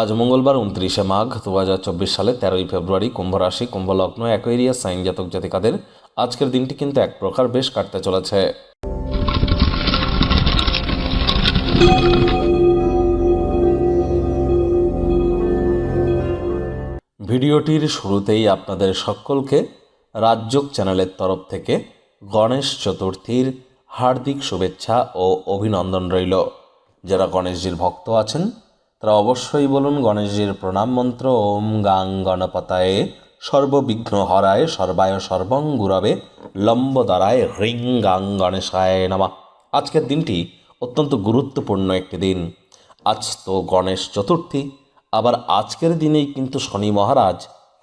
আজ মঙ্গলবার উনত্রিশে মাঘ দু হাজার চব্বিশ সালে তেরোই ফেব্রুয়ারি কুম্ভ রাশি কুম্ভ লগ্ন সাইন জাতক জাতিকাদের আজকের দিনটি কিন্তু এক প্রকার বেশ কাটতে চলেছে। ভিডিওটির শুরুতেই আপনাদের সকলকে রাজযোগ চ্যানেলের তরফ থেকে গণেশ চতুর্থীর হার্দিক শুভেচ্ছা ও অভিনন্দন রইল। যারা গণেশজির ভক্ত আছেন তারা অবশ্যই বলুন গণেশজির প্রণাম মন্ত্র, ওম গাং গণপতায়ে সর্ববিঘ্ন হরায় সর্বায় সর্বং গুরবে লম্বদরায় হ্রিং গাং গণেশায় নামা। আজকের দিনটি অত্যন্ত গুরুত্বপূর্ণ একটি দিন। আজ তো গণেশ চতুর্থী, আবার আজকের দিনেই কিন্তু শনি মহারাজ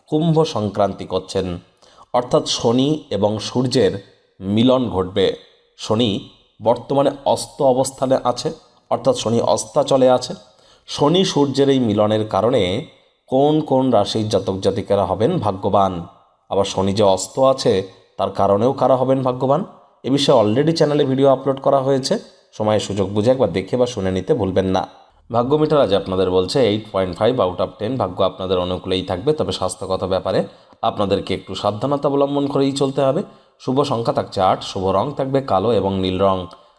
কুম্ভ সংক্রান্তি করছেন। অর্থাৎ শনি এবং সূর্যের মিলন ঘটবে। শনি বর্তমানে অস্ত অবস্থানে আছে, অর্থাৎ শনি অস্তাচলে আছে। শনি সূর্যের এই মিলনের কারণে কোন কোন রাশির জাতক জাতিকারা হবেন ভাগ্যবান? আবার শনি যে অস্ত আছে, তার কারণেও কারা হবেন ভাগ্যবান? এ বিষয়ে অলরেডি চ্যানেলে ভিডিও আপলোড করা হয়েছে। সময় সুযোগ বুঝে একবার দেখে বা শুনে নিতে ভুলবেন না। ভাগ্য মিটার আজ আপনাদের বলছে eight point five out of ten ভাগ্য আপনাদের অনুকূলেই থাকবে। তবে স্বাস্থ্যগত ব্যাপারে আপনাদেরকে একটু সাবধানতা অবলম্বন করেই চলতে হবে। শুভ সংখ্যা থাকছে আট, শুভ রং থাকবে কালো এবং নীল রং।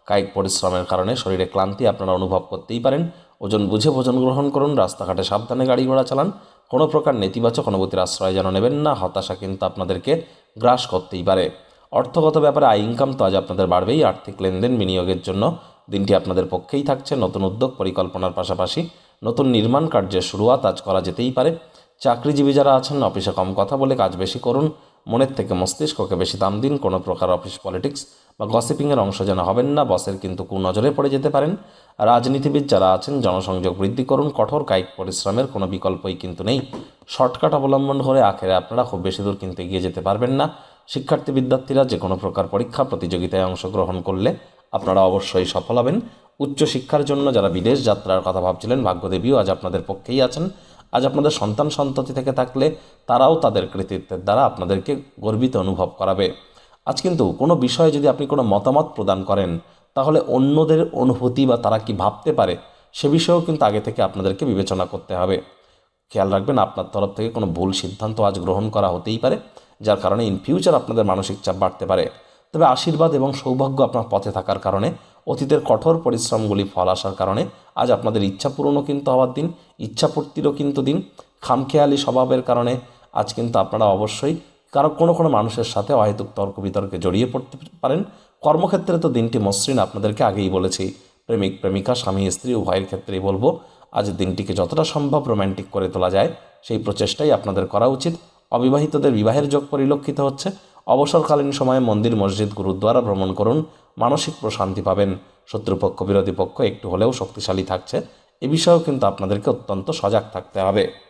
কায়িক পরিশ্রমের কারণে শরীরে ক্লান্তি আপনারা অনুভব করতেই পারেন। ওজন বুঝে ভোজন গ্রহণ করুন, রাস্তাঘাটে সাবধানে গাড়ি ঘোড়া চালান। কোনো প্রকার নেতিবাচক অনুভূতির আশ্রয় যেন নেবেন না, হতাশা কিন্তু আপনাদেরকে গ্রাস করতেই পারে। অর্থগত ব্যাপারে আয় ইনকাম তো আজ আপনাদের বাড়বেই, আর্থিক লেনদেন বিনিয়োগের জন্য দিনটি আপনাদের পক্ষেই থাকছে, নতুন উদ্যোগ পরিকল্পনার পাশাপাশি নতুন নির্মাণ কার্যের শুরুয়াত আজ করা যেতেই পারে। চাকরিজীবী যারা আছেন, অফিসে কম কথা বলে কাজ বেশি করুন মনের থেকে মস্তিষ্ককে বেশি দাম দিন কোনো প্রকার অফিস পলিটিক্স বা গসিপিংয়ের অংশ যেন হবেন না, বসের কিন্তু কুনজরে পড়ে যেতে পারেন। রাজনীতিবিদ যারা আছেন, জনসংযোগ বৃদ্ধি করুন, কঠোর কায়িক পরিশ্রমের কোনো বিকল্পই কিন্তু নেই। শর্টকাট অবলম্বন করে আখেরে আপনারা খুব বেশি দূর কিন্তু এগিয়ে যেতে পারবেন না। শিক্ষার্থী বিদ্যার্থীরা যে কোনো প্রকার পরীক্ষা, প্রতিযোগিতায় অংশগ্রহণ করলে আপনারা অবশ্যই সফল হবেন। উচ্চশিক্ষার জন্য যারা বিদেশ যাত্রার কথা ভাবছিলেন, ভাগ্যদেবীও আজ আপনাদের পক্ষেই আছেন। আজ আপনাদের সন্তান সন্ততি থেকে থাকলে তারাও তাদের কৃতিত্বের দ্বারা আপনাদেরকে গর্বিত অনুভব করাবে। আজ কিন্তু কোনো বিষয়ে যদি আপনি কোনো মতামত প্রদান করেন, তাহলে অন্যদের অনুভূতি বা তারা কি ভাবতে পারে, সে বিষয়েও কিন্তু আগে থেকে আপনাদেরকে বিবেচনা করতে হবে। খেয়াল রাখবেন, আপনার তরফ থেকে কোনো ভুল সিদ্ধান্ত আজ গ্রহণ করা হতেই পারে, যার কারণে ইন ফিউচার আপনাদের মানসিক চাপ বাড়তে পারে। তবে আশীর্বাদ এবং সৌভাগ্য আপনার পথে থাকার কারণে অতীতের কঠোর পরিশ্রমগুলি ফল আসার কারণে আজ আপনাদের ইচ্ছা পূরণও কিন্তু হওয়ার দিন ইচ্ছাপূর্তিরও কিন্তু দিন। খামখেয়ালি স্বভাবের কারণে আজ কিন্তু আপনারা অবশ্যই কারও কোনো কোনো মানুষের সাথে অহেতুক তর্ক বিতর্কে জড়িয়ে পড়তে পারেন। কর্মক্ষেত্রে তো দিনটি মসৃণ, আপনাদেরকে আগেই বলেছি। প্রেমিক, প্রেমিকা, স্বামী, স্ত্রী, উভয়ের ক্ষেত্রেই বলব, আজ দিনটিকে যতটা সম্ভব রোম্যান্টিক করে তোলা যায়, সেই প্রচেষ্টাই আপনাদের করা উচিত। অবিবাহিতদের বিবাহের যোগ পরিলক্ষিত হচ্ছে। অবসরকালীন সময়ে মন্দির, মসজিদ, গুরুদ্বারা ভ্রমণ করুন। মানসিক প্রশান্তি পাবেন। শত্রুপক্ষ, বিরোধী পক্ষ একটু হলেও শক্তিশালী থাকছে। এ বিষয়েও কিন্তু আপনাদেরকে অত্যন্ত সজাগ থাকতে হবে।